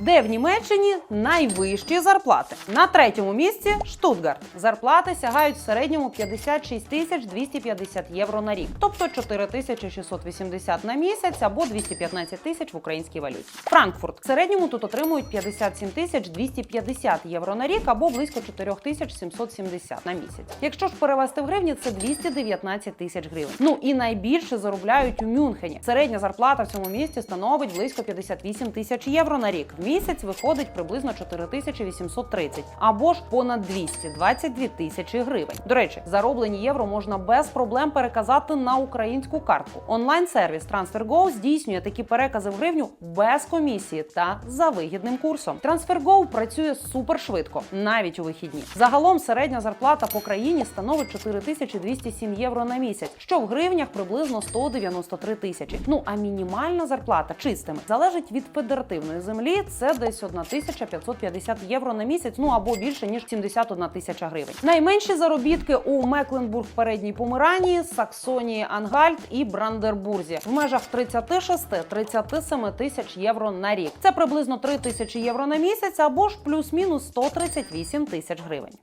Де в Німеччині найвищі зарплати? На третьому місці Штутгарт. Зарплати сягають в середньому 56 тисяч 250 євро на рік, тобто 4 тисячі 680 на місяць або 215 тисяч в українській валюті. Франкфурт в середньому тут отримують 57 тисяч 250 євро на рік або близько 4 тисяч 770 на місяць. Якщо ж перевести в гривні, це 219 тисяч гривень. Ну і найбільше заробляють у Мюнхені. Середня зарплата в цьому місті становить близько 58 тисяч євро на рік. Місяць виходить приблизно 4 тисячі 830 або ж понад 222 тисячі гривень. До речі, зароблені євро можна без проблем переказати на українську картку. Онлайн-сервіс TransferGo здійснює такі перекази в гривню без комісії та за вигідним курсом. TransferGo працює супер швидко, навіть у вихідні. Загалом середня зарплата по країні становить 4207 євро на місяць, що в гривнях приблизно 193 тисячі. Ну а мінімальна зарплата чистими залежить від федеративної землі. Це десь 1550 євро на місяць, ну або більше ніж 71 тисяча гривень. Найменші заробітки у Мекленбург передній Померанії, Саксонії, Ангальт і Брандербурзі в межах 36-37 тисяч євро на рік. Це приблизно 3 тисячі євро на місяць або ж плюс-мінус 138 тисяч гривень.